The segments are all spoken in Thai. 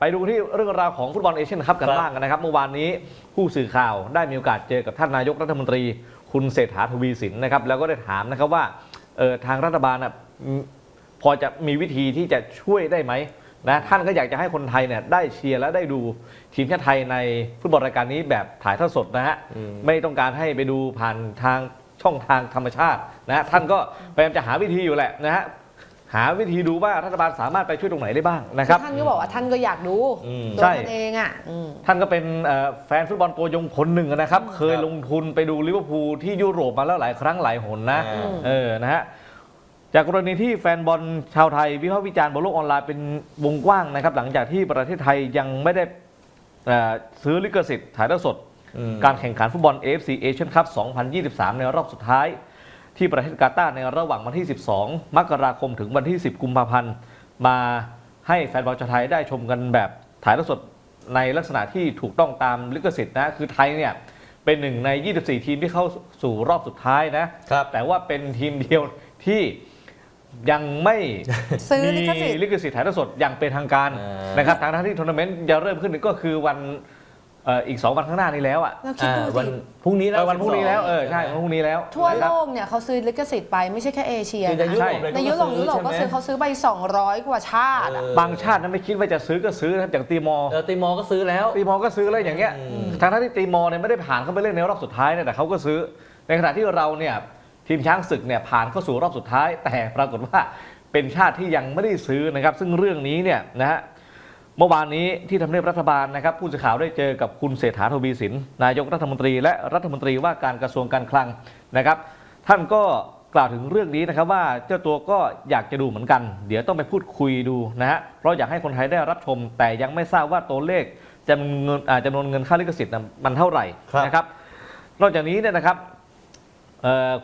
ไปดูที่เรื่องราวของฟุตบอลเอเชียนคัพกันครับบ้างนะครับ เมื่อวานนี้ผู้สื่อข่าวได้มีโอกาสเจอกับท่านนายกรัฐมนตรี คุณเศรษฐาทวีสินนะครับ แล้วก็ได้ถามนะครับว่าเออทางรัฐบาลน่ะอืมพอจะมีวิธีที่จะช่วยได้ไหมนะท่านก็อยากจะให้คนไทยเนี่ยได้เชียร์และได้ดูทีมชาติไทยในฟุตบอลรายการนี้แบบถ่ายทอดสดนะฮะอืมไม่ต้องการให้ไปดูผ่านทางช่องทางธรรมชาตินะฮะท่านก็พยายามจะหาวิธีอยู่แหละนะฮะ หาวิธีดูว่ารัฐบาลสามารถไปช่วยตรงไหนได้บ้างนะครับ ท่านก็บอกว่าท่านก็อยากดูอืมตัวใช่ ท่านเองอะอืม ท่านก็เป็นเอ่อแฟนฟุตบอลตัวยงคนหนึ่งนะครับ เคยลงทุนไปดูลิเวอร์พูลที่ยุโรปมาแล้วหลายครั้งหลายหนนะอ่าเออ นะฮะ จากกรณีที่แฟนบอลชาวไทย วิพากษ์วิจารณ์บนโลกออนไลน์เป็นวงกว้างนะครับ หลังจากที่ประเทศไทยยังไม่ได้เอ่อซื้อลิขสิทธิ์ถ่ายทอดสด อืม การแข่งขันฟุตบอล AFC Asian Cup 2023 ในรอบสุดท้าย ที่ประเทศกาตาร์ในระหว่างวันที่ 12 มกราคมถึงวันที่ 10 กุมภาพันธ์ มาให้แฟนบอลชาวไทยได้ชมกันแบบถ่ายทอดสดในลักษณะที่ถูกต้องตามลิขสิทธิ์นะ คือไทยเนี่ยเป็นหนึ่งใน 24 ทีมที่เข้าสู่รอบสุดท้ายนะครับแต่ว่าเป็นทีมเดียวที่ยังไม่ซื้อมีลิขสิทธิ์ลิขสิทธิ์ถ่ายทอดสดอย่างเป็นทางการอ่านนะครับทางทั้งที่ทัวร์นาเมนต์จะเริ่มขึ้นก็คือวัน เอ่ออีก 2 วันข้างหน้านี้แล้วอะแล้วคิดอ่าดูวัสินพรุ่งนี้เอแล้วอวันพรุ่งนี้แล้วเออใช่วันพรุ่งนี้แล้วทั่วนะคโลรับกเนี่ยเขาซื้อลิขสิทธิ์ไปไม่ใช่แค่เอเชียคือในนะยุโรปเลยในยุโรปยุโรปก็ซื้อเขาซื้อไป 200 กว่าชาติอะ บางชาตินั้นไม่คิดว่าจะซื้อก็ซื้อนะครับอย่างตีมอร์เออติมอร์ก็ซื้อแล้ว ตีมอร์ก็ซื้อแล้วอย่างเงี้ยอืม ทางที่ตีมอร์เนี่ยไม่ได้ผ่านเข้าไปเล่นในรอบสุดท้ายเนี่ยแต่เขาก็ซื้อ ในขณะที่เราเนี่ยทีมช้างศึกเนี่ยผ่านเข้าสู่รอบสุดท้าย แต่ปรากฏว่าเป็นชาติที่ยังไม่ได้ซื้อนะครับ ซึ่งเรื่องนี้เนี่ยนะฮะ เมื่อวานนี้ที่ทำเนียบรัฐบาลนะครับผู้สื่อข่าวได้เจอกับคุณเศรษฐาทวีสิน นายกรัฐมนตรีและรัฐมนตรีว่าการกระทรวงการคลังนะครับ ท่านก็กล่าวถึงเรื่องนี้นะครับว่าเจ้าตัวก็อยากจะดูเหมือนกัน เดี๋ยวต้องไปพูดคุยดูนะฮะเพราะอยากให้คนไทยได้รับชม แต่ยังไม่ทราบว่าตัวเลขจำนวนเงินอ่าจำนวนเงินค่าลิขสิทธิ์มันเท่าไหร่ครับนะครับ นอกจากนี้เนี่ยนะครับ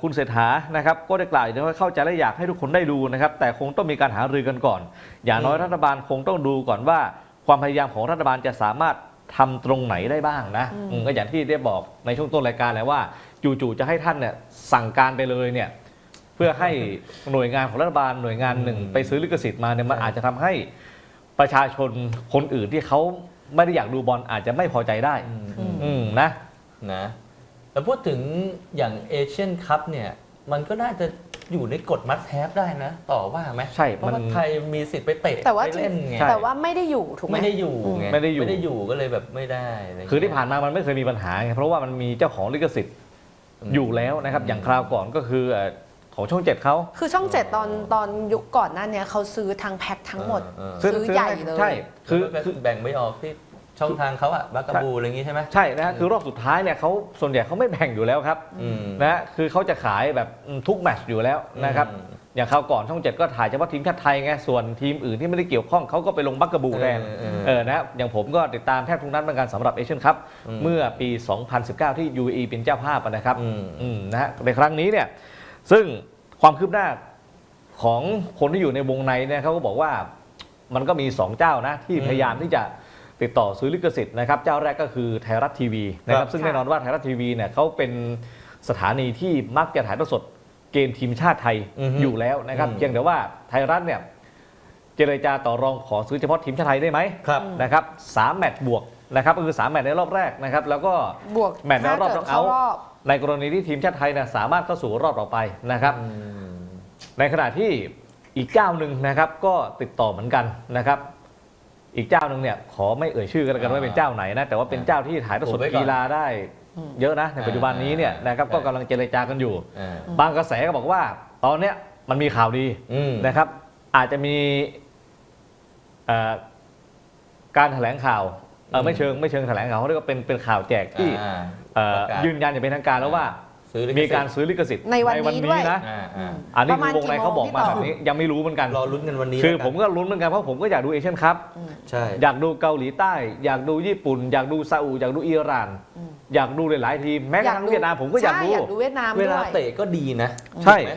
คุณเศรษฐานะครับก็ได้กล่าวอีกนะว่าเข้าใจและอยากให้ทุกคนได้ดูนะครับ แต่คงต้องมีการหารือกันก่อน อย่างน้อยรัฐบาลคงต้องดูก่อนว่า ความพยายามของรัฐบาลจะสามารถทำตรงไหนได้บ้างนะอืมก็อย่างที่ได้บอกในช่วงต้นรายการแหละว่า จู่ๆจะให้ท่านเนี่ยสั่งการไปเลยเนี่ยเพื่อให้หน่วยงานของรัฐบาลหน่วยงานหนึ่ง ไปซื้อลิขสิทธิ์มาเนี่ยมันอาจจะทำให้ประชาชนคนอื่นที่เขาไม่ได้อยากดูบอลอาจจะไม่พอใจได้อืมอืมอืมนะนะ แต่พูดถึงอย่างเอเชียนคัพเนี่ย มันก็น่าจะอยู่ในกฎมัดแทบได้นะ ต่อว่าไหมใช่เพราะมัว่านไทยมีสิทธิ์ไปเตะแต่ว่าไปเล่นไงใช่แต่ว่าไม่ได้อยู่ถูกไหม ไม่ได้อยู่ไงไม่ได้อยู่ ไม่ได้อยู่ก็เลยแบบไม่ได้ะไรเงี้ย คือที่ผ่านมามันไม่เคยมีปัญหาไงเพราะว่ามันมีเจ้าของลิขสิทธิ์อยู่แล้วนะครับ อย่างคราวก่อนก็คือเอ่อของช่องเจ็ดเขา คือช่องเจ็ดตอนตอนยุคก่อนหน้าเนี้ยเขาซื้อทางแพ็คทั้งหมด เออซื้ซื้อใหญ่เลย ใช่ คืคืออคือ แบ่งไม่ออกที่ ช่องทางเขาอะบักกาบูอะไรอย่างงี้ใช่ไหม ใช่นะฮะคือรอบสุดท้ายเนี่ยเขาส่วนใหญ่เขาไม่แบ่งอยู่แล้วครับอืมนะฮะคือเขาจะขายแบบทุกแมตช์อยู่แล้วนะครับอืม อย่างคราวก่อนช่องเจ็ดก็ถ่ายเฉพาะทีมชาติไทยไงส่วนทีมอื่นที่ไม่ได้เกี่ยวข้องเขาก็ไปลงบักกะบูแทนเออเออเออนะอย่างผมก็ติดตามแทบทุกนัดเหมือนกันสำหรับเอเชียนคัพอืม เมื่อปี 2019 ที่ UAE เป็นเจ้าภาพอะนะครับ อืม อืมนะฮะในครั้งนี้เนี่ยซึ่งความคืบหน้าของคนที่อยู่ในวงในเนี่ยเขาก็บอกว่ามันก็มี2เจ้านะที่อืมพยายามที่จะ ติดต่อซื้อลิขสิทธิ์นะครับเจ้าแรกก็คือไทยรัฐทีวีนะคครัรับบซึ่งแน่นอนว่าไทยรัฐทีวีเนี่ยเขาเป็นสถานีที่มักจะถ่ายทอดสดเกมทีมชาติไทยอือฮึอยู่แล้วนะครับอืมเพียงแต่ว่าไทยรัฐเนี่ยเจรจาต่อรองขอซื้อเฉพาะทีมชาติไทยได้ไหมครับนะครับสามแมตช์บวกนะครับก็คือสามแมตช์ในรอบแรกนะครับแล้วก็บวกแมตช์ในรอบถ้าเกิดน็อกเอาท์เข้ารอบในกรณีที่ทีมชาติไทยเนี่ยสามารถเข้าสู่รอบต่อไปนะครับอืมในขณะที่อีกเจ้าหนึ่งนะครับก็ติดต่อเหมือนกันนะครับ อีกเจ้าหนึ่งเนี่ยขอไม่เอ่ยชื่อกันแล้วกันว่าเป็นเจ้าไหนนะแต่ว่าเป็นเจ้าที่ถ่ายทอดสดผมไว้ก่อนกีฬาได้อืมเยอะนะในปัจจุบันนี้เนี่ยนะครับก็กำลังเจรจากันอยู่อ่าบางกระแสก็บอกว่า ตอนเนี้ยมันมีข่าวดีอืมนะครับ อาจจะมีเอ่อการแถลงข่าวเอ่อไม่เชิงไม่เชิงแถลงข่าวเขาเรียกว่าเป็นเป็นข่าวแจกที่อ่าเอ่อประกาศยืนยันอย่างเป็นทางการแล้วว่า ซื้อลิขสิทธิ์ มีการซื้อลิขสิทธิ์ในวันนี้ด้วย นะอ่าอ่าอันนี้ประคืมาณอวงในกี่โมงเขาบอกมาพี่ต่แบอบนี้ยังไม่รู้เหมือนกัน รอลุ้นกันวันนี้คือแล้วผมก็ลุ้นเหมือนกันเพราะผมก็อยากดูเอเชียนคัพใช่ อยากดูเกาหลีใต้ อยากดูญี่ปุ่น อยากดูซาอุอยากดูอิหร่าน อืม อยากดูหลายๆทีมแม้กระทั่งเวียดนามผมก็อยากดู ใช่อยากดูเวียดนามเวด้ลาวยเตะก็ดีนะใช่ ถูกไหม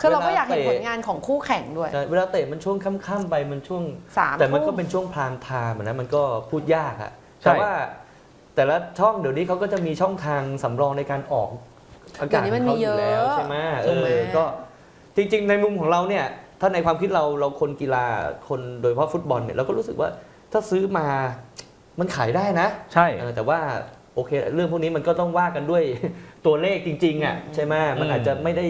คือเราก็อยากเห็นเวลาผเตะ ลงานของคู่แข่งด้วย ใช่เวลาเตะมันช่วงค่ำๆไปมันช่วง สามแต่มันก็ทุ่เป็นช่วงพรามไทม์อะนะมันก็พูดยากอะใช่ แต่ว่าแต่ละช่องเดี๋ยวนี้เขาก็จะมีช่องทางสำรองในการออก อากาศเดี๋ยวนี้มันของมีเขาอยู่เยอะแล้วใช่ไหมเอถูกไหมอก็จริง ๆ ในมุมของเราเนี่ยถ้าในความคิดเราเราคนกีฬาคนโดยเฉพาะฟุตบอลเนี่ยเราก็รู้สึกว่าถ้าซื้อมามันขายได้นะ ใช่เออแต่ว่าโอเค เรื่องพวกนี้มันก็ต้องว่ากันด้วยตัวเลขจริง ๆอะใช่ไหมมันอืมอาจจะไม่ได้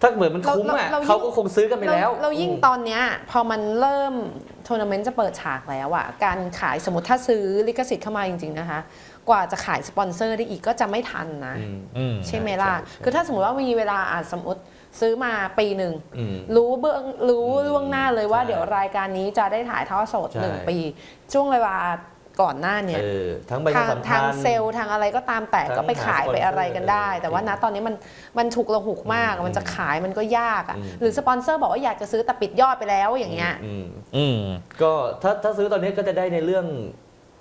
ถ้าเหมือนมันคุ้มอะเราเราเขาก็คงซื้อกันไปแล้ว เรายิ่งตอนเนี้ยพอมันเริ่มทัวร์นาเมนต์จะเปิดฉากแล้วอะการขายสมมติถ้าซื้อลิขสิทธิ์เข้ามาจริง ๆ นะคะ กว่าจะขายสปอนเซอร์ได้อีกก็จะไม่ทันนะ อืมอืมใช่ไหมล่ะใช่ใช่คือถ้าสมมติว่ามีเวลาอาจสมมติซื้อมาปีหนึ่ง อืม รู้เบื้องรู้อืมล่วงหน้าเลยว่าใช่เดี๋ยวรายการนี้จะได้ถ่ายทอดสดใช่ หนึ่งปี ช่วงเวลาก่อนหน้าเนี่ย เออทั้งใบทางสัมพัทางนธ์ เซลล์ทางอะไรก็ตามแต่ทั้งก็ไปขายหาสปอนไปเซอร์อะไรกันได้เออแต่ว่าณตอนนี้มันมันถูกระหุกมากอืมมันจะขายมันก็ยากอะอืม หรือสปอนเซอร์บอกว่าอยากจะซื้อแต่ปิดยอดไปแล้วอย่างเงี้ย อืมอืม ก็ถ้าถ้าซื้อตอนนี้ก็จะได้ในเรื่อง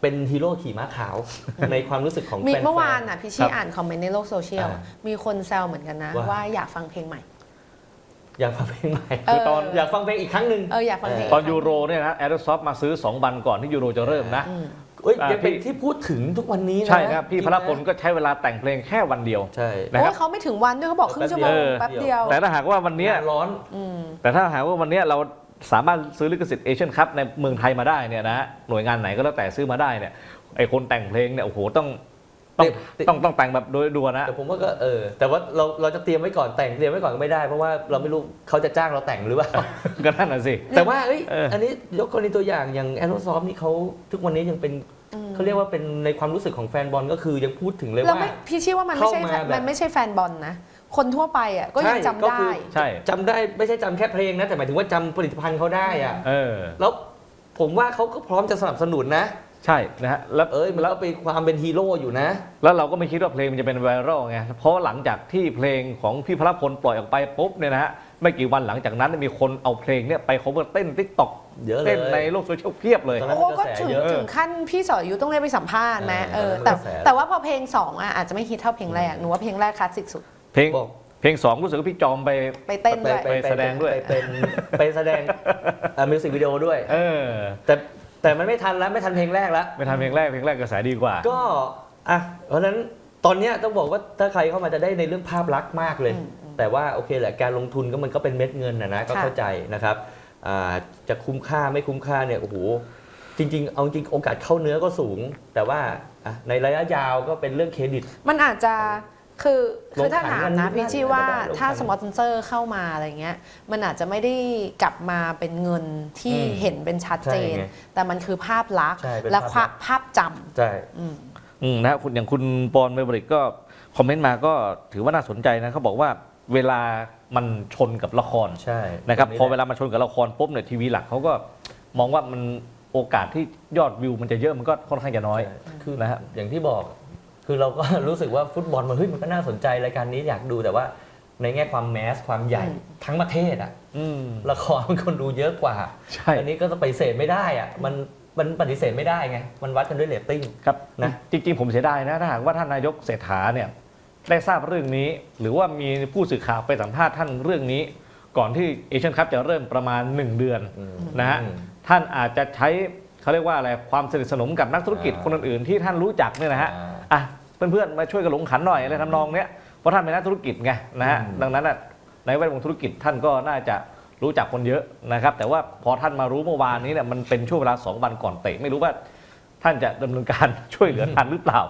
เป็นฮีโร่ขี่ม้าขาว ในความรู้สึกของมีแฟนๆ เมื่อวานอะพี่ชี่ครับอ่านคอมเมนต์ในโลกโซเชียลอ่ามีคนแซวเหมือนกันนะ ว่า ว่าอยากฟังเพลงใหม่ อยากฟังเพลงใหม่คือตอน อยากฟังเพลงอีกครั้งหนึ่ง เอออยากฟังเพลงตอนยูโรเนี่ยนะแอร์ซอฟมาซื้อ 2 วันก่อนที่ยูโรจะเริ่มนะ อืม เอ้ยอ่ายังเป็นพี่ ที่พูดถึงทุกวันนี้นะใช่ครับ พี่จงพนะระพลก็ใช้เวลาแต่งเพลงแค่วันเดียว ใช่ นะครัโอ้บ ยเขาไม่ถึงวันด้วยเขาบอกครึ่งชั่วโมงเออ แป๊บเดียวแต่ถ้าหากว่าวันเนี้ยหาร้อน อืม แต่ถ้าหากว่าวันเนี้ยเรา สามารถซื้อลิขสิทธิ์เอเชียนคัพในเมืองไทยมาได้เนี่ยนะหน่วยงานไหนก็แล้วแต่ซื้อมาได้เนี่ยไอคนแต่งเพลงเนี่ยโอ้โหต้องต้องติดต้องต้องแต่งแบบโดยด่วนนะแต่ผมว่าก็เออแต่ว่าเราเราจะเตรียมไว้ก่อนแต่งเตรียมไว้ก่อนก็ไม่ได้เพราะว่าเราไม่รู้เขาจะจ้างเราแต่งหรือเปล่าก็นั่นน่ะสิแต่ว่าเอ้ยเอออัอันนี้ยกกรณีตัวอย่างอย่างแอโรซอฟนี่เขาทุกวันนี้ยังเป็นอืมเขาเรียกว่าเป็นในความรู้สึกของแฟนบอลก็คือยังพูดถึงเลยแล้วว่าไม่พี่ชี่ว่ามันไม่ใช่เข้ามาแบบมันไม่ใช่แฟนบอลนะ คนทั่วไปอะก็ยังใช่จำก็ได้คือใช่ จำได้ไม่ใช่จำแค่เพลงนะ แต่หมายถึงว่าจำผลิตภัณฑ์เขาได้อะเออ แล้วผมว่าเขาก็พร้อมจะสนับสนุนนะ ใช่นะฮะแล้ว เอ้ยมันก็เป็นความเป็นฮีโร่อยู่นะ แล้วเราก็ไม่คิดว่าเพลงมันจะเป็นไวรัลไง เพราะหลังจากที่เพลงของพี่พระพลปล่อยออกไปปุ๊บเนี่ยนะฮะ ไม่กี่วันหลังจากนั้นมีคนเอาเพลงเนี่ยไป cover เต้นทิกตอกเยอะเลยเต้นในโลกโซเชียลเพียบเลย ตอนนั้นโอ้ก็กระแสถึงเยอะ ถึงขั้นพี่สอยุต้องเรียกไปสัมภาษณ์ไหมเอเอออแต่กระแส แต่ว่าพอเพลงสองอะอาจจะไม่ฮิตเท่าเพลงแรกหนูว่าเพลงแรกคลาสสิกสุด เพลงบอก เพลงสองรู้สึกว่าพี่จอมไป ไปเต้นด้วย ไปแสดงด้วย ไปเป็นไปแสดงมิวสิกวิดีโอด้วย เออ แต่แต่มันไม่ทันแล้วไม่ทันเพลงแรกแล้ว ไม่ทันเพลงแรกเพลงแรกกระแสดีกว่า ก็อะเพราะฉะนั้นตอนเนี้ยต้องบอกว่าถ้าใครเข้ามาจะได้ในเรื่องภาพลักษณ์มากเลย อืมอืมแต่ว่าโอเคแหละการลงทุนก็มันก็เป็นเม็ดเงินนะนะก็ค่ะ เข้าใจนะครับอ่าจะคุ้มค่าไม่คุ้มค่าเนี่ยโอ้โหจริง ๆ เอาจริงโอกาสเข้าเนื้อก็สูง แต่ว่าอะในระยะยาวก็เป็นเรื่องเครดิต มันอาจจะ คือคือถ้าลงขันถามกันะนพี่ชี่ว่าได้ลงขันถ้าสปอนเซอร์เข้ามาอะไรเงี้ยมันอาจจะไม่ได้กลับมาเป็นเงินที่อืมเห็นเป็นชัดเจนใช่ไงแต่มันคือภาพลักษณ์ใช่เป็นและภาพลักษณ์ภาพจใช่ำอืมอืมนะฮะคุณอย่างคุณปอนเมเบริกก็คอมเมนต์มาก็ถือว่าน่าสนใจนะเขาบอกว่าเวลามันชนกับละครใช่นะครับตงพอเวลามาชนกับละครปุ๊บเนี่ยทีวีหลักเขาก็มองว่ามันโอกาสที่ยอดวิวมันจะเยอะมันก็ค่อนข้างจะน้อยใช่คือนะฮะอย่างที่บอก คือเราก็รู้สึกว่าฟุตบอลมันเฮ้ยมันก็น่าสนใจรายการนี้อยากดูแต่ว่าในแง่ความแมสความใหญ่อืมทั้งประเทศอะอืมละครมันคนดูเยอะกว่าใช่อันนี้ก็จะปฏิเสธไม่ได้อะมันมันปฏิเสธไม่ได้ไง มันวัดกันด้วยเรตติ้งครับนะจริงๆ ผมเสียดายนะถ้าหากว่าท่านนายกเศรษฐาเนี่ยได้ทราบเรื่องนี้ หรือว่ามีผู้สื่อข่าวไปสัมภาษณ์ท่านเรื่องนี้ ก่อนที่เอเชียนคัพจะเริ่มประมาณ 1 เดือนนะฮะอืมท่านอาจจะใช้เขาเรียกว่าอะไรความสนิทสนมกับนักธุรกิจอ่าคนอื่นๆที่ท่านรู้จักเนี่ยนะฮะอ่าอะ เพื่อนๆมาช่วยกันหลงขันหน่อยอะไรทำนองเนี้ยเพราะท่านเป็นนักธุรกิจไงนะฮะอืมดังนั้นน่ะในแวดวงธุรกิจท่านก็น่าจะรู้จักคนเยอะนะครับ แต่ว่าพอท่านมารู้เมื่อวานนี้เนี่ยมันเป็นช่วงเวลา2วันก่อนเตะไม่รู้ว่า ท่านจะดำเนินการช่วยเหลือทันหรือเปล่า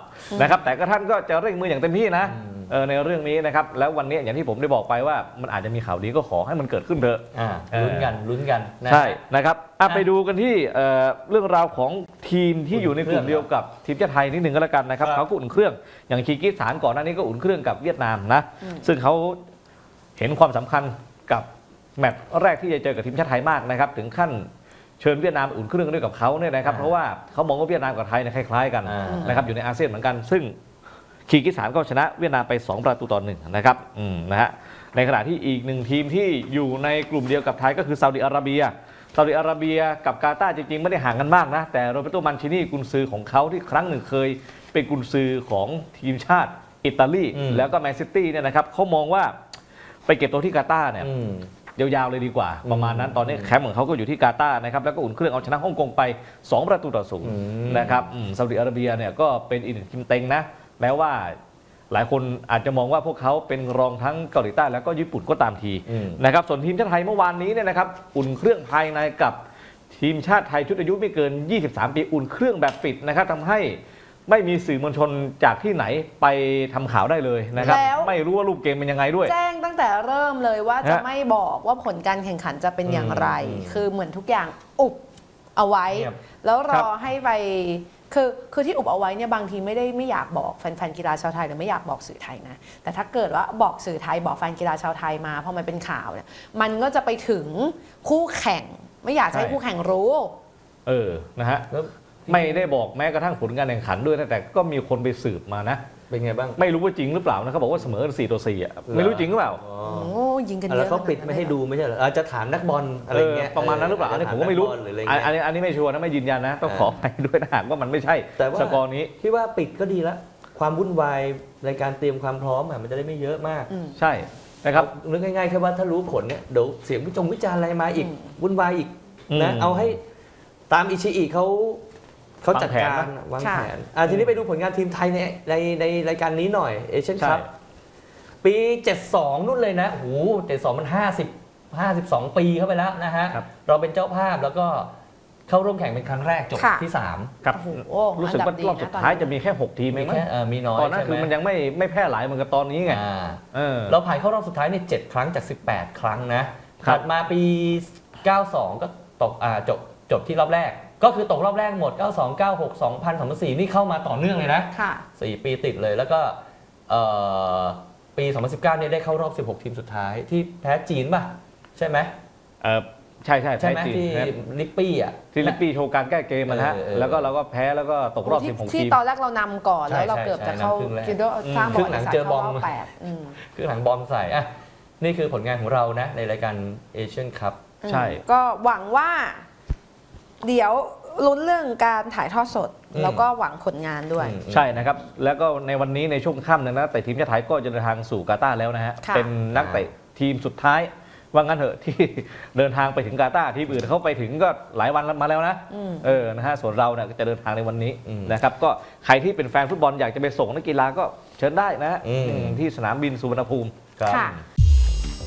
นะครับ แต่ก็ท่านก็จะเร่งมืออย่างเต็มที่นะอืมเออในเรื่องนี้นะครับ แล้ววันนี้อย่างที่ผมได้บอกไปว่ามันอาจจะมีข่าวดีก็ขอให้มันเกิดขึ้นเถอะอ่าเออลุ้นกันลุ้นกันนะใช่นะครับอะอะไปดูกันที่เอ่อเรื่องราวของทีมที่อยู่ในกลุ่มอุ่นเครื่องเดียวกับทีมชาติไทยนิดหนึ่งก็แล้วกันนะครับครับเขาก็อุ่นเครื่องอย่างคีร์กิสถานก่อนหน้านี้ก็อุ่นเครื่องกับเวียดนามนะอืมซึ่งเขาเห็นความสำคัญกับแมตช์แรกที่จะเจอกับทีมชาติไทยมากนะครับ ถึงขั้น เชิญเวียดนามอุ่นเครื่องด้วยกับเขาเนี่ยนะครับอ่าเพราะว่าเขามองว่าเวียดนามกับไทยเนี่ยคล้ายๆกันอ่านะครับอยู่ในอาเซียนเหมือนกัน ซึ่งคีร์กิสถานก็ชนะเวียดนามไป 2 ประตูต่อหนึ่งนะครับอืมนะฮะในขณะที่อีกหนึ่งทีมที่อยู่ในกลุ่มเดียวกับไทยก็คือซาอุดิอาระเบียซาอุดิอาระเบียกับกาตาร์จริงๆ ไม่ได้ห่างกันมากนะ แต่โรเบโตมันชินีกุนซือของเขาที่ครั้งหนึ่งเคย เป็นกุนซือของทีมชาติอิตาลีอืมแล้วก็แมนซิตี้เนี่ยนะครับเขามองว่าไปเก็บตัวที่กาตาร์เนี่ยอืม ยาวๆเลยดีกว่า ประมาณนั้นอืมตอนนี้แคมป์ของเขาก็อยู่ที่กาตาร์นะครับแล้วก็อุ่นเครื่องเอาชนะฮ่องกงไป 2 ประตูต่อศูนย์อืมนะครับอืมซาอุดิอาระเบียเนี่ยก็เป็นอีกหนึ่งทีมเต็งนะแม้ว่าหลายคนอาจจะมองว่าพวกเขาเป็นรองทั้งเกาหลีใต้แล้วก็ญี่ปุ่นก็ตามทีอืมนะครับส่วนทีมชาติไทยเมื่อวานนี้เนี่ยนะครับอุ่นเครื่องภายในกับทีมชาติไทยชุดอายุไม่เกิน 23 ปีอุ่นเครื่องแบบปิดนะครับทำให้ ไม่มีสื่อมวลชนจากที่ไหนไปทำข่าวได้เลยนะครับ แล้ว ไม่รู้ว่ารูปเกมเป็นยังไงด้วย แจ้งตั้งแต่เริ่มเลยว่าจะฮะไม่บอกว่าผลการแข่งขันจะเป็นอย่างไร อืมคือเหมือนทุกอย่างอุบเอาไว้ เงียบแล้วรครัอบให้ไปคือคือที่อุบเอาไว้เนี่ยบางทีไม่ได้ไม่อยากบอกแฟนๆกีฬาชาวไทยหรือไม่อยากบอกสื่อไทยนะแต่ถ้าเกิดว่าบอกสื่อไทยบอกแฟนกีฬาชาวไทยมาพอมันเป็นข่าวเนี่ยมันก็จะไปถึงคู่แข่ง ไม่อยากจะให้ใช่คู่แข่งรู้ เออนะฮะแล้ว ไม่ได้บอกแม้กระทั่งผลการแข่งขันด้วยนะแต่ก็มีคนไปสืบมานะ เป็นไงบ้างไม่รู้ว่าจริงหรือเปล่านะเขาบอกว่าเสมอ4ต่อ4อะไม่รู้จริงหรือเปล่าอ๋อโอ้ยิงกันเยแล้วอะเขาปิดขนนั้นไม่ให้เลยดูไม่ใช่เหรออาจจะถามนักบอลอะไรเงี้ยเออประมาณนั้นหรือเปล่าอันนี้ผมก็ไม่รู้ถานักบอลหรืออะไรอันเงี้ยอันนี้อันนี้ไม่ชัวร์นะไม่ยืนยันนะต้องอ่าขอไปด้วยนะหากว่ามันไม่ใช่แต่ว่าสกอร์นี้พี่ว่าปิดก็ดีละความวุ่นวายในการเตรียมความพร้อมอะมันจะได้ไม่เยอะมากอืมใช่นะครับนึกง่ายๆแค่ว่าถ้ารู้ผลเนี่ยเดี๋ยวเสียงวิจงวิจารณ์อะไรมาอีกอืมวุ่นวายอีกนะอืมเอาให้ตามอิชิอิเขา เขาจัดวางแผนการนะวางค่ะแผนอะทีนี้ไปดูผลงานทีมไทยในในในรายการนี้หน่อยเอเชียนใช่ คัพปี 72 นู่นเลยนะโอ้โห72 มัน 50 52 ปีเข้าไปแล้วนะฮะ ครับ เราเป็นเจ้าภาพแล้วก็เข้าร่วมแข่งเป็นครั้งแรกจบค่ะ ที่ 3 ครับโอ้โหรู้สึกว่ารอบสุดท้ายจะมีแค่ 6 ทีมเอมีงมั้งแค่เอ่อมีน้อยตอนนั้นใช่คือไหมมันยังไม่ไม่แพร่หลายเหมือนกับตอนนี้ไงอ่าเออ เราผ่านเข้ารอบสุดท้ายเนี่ย7ครั้งจาก 18 ครั้งนะครับ ถัดมาปี 92 ก็ตกอ่าจบจบที่รอบแรก ก็คือตกรอบแรกหมด 92 96 2000 2004 นี่เข้ามาต่อเนื่องเลยนะ ค่ะ 4 ปีติดเลยแล้วก็เอ่อปี 2019เนี่ยได้เข้ารอบ 16 ทีมสุดท้ายที่แพ้จีนป่ะ ใช่ไหมเออใช่ใช่ใช่แพ้ไหมจีนที่แพ้ลิปปี้อะที่ลิปปี้โชว์การแก้เกมมันฮะเออเออ แล้วก็เราก็แพ้แล้วก็ตกรอบที่16ที่ทีมตอนแรกเรานำก่อน ใช่แล้วเราเกือบใช่จะเข้าใช่นำครึ่งแรกคิดว่าสร้างอืมบอลครึ่งหลังเจอบอมแปดอืมคือหลังบอมใส่อะนี่คือผลงานของเรานะในรายการเอเชียนคัพ ใช่ ก็หวังว่า เดี๋ยวลุ้นเรื่องการถ่ายทอดสด อืม แล้วก็หวังผลงานด้วย ใช่นะครับ แล้วก็ในวันนี้ในช่วงค่ำเนยนะแต่ทีมชาติไทยก็จะเดินทางสู่กาตาร์แล้วนะฮะ ค่ะ เป็นนักเตะทีมสุดท้าย ว่างั้นเถอะที่ เดินทางไปถึงกาตาร์ทีมอื่นเขาไปถึงก็หลายวันมาแล้วนะ อืม เออ นะฮะ ส่วนเราเนี่ยก็จะเดินทางในวันนี้อืมนะครับ ก็ใครที่เป็นแฟนฟุตบอลอยากจะไปส่งนักกีฬาก็เชิญได้นะฮะอืมอืมที่สนามบินสุวรรณภูมิครั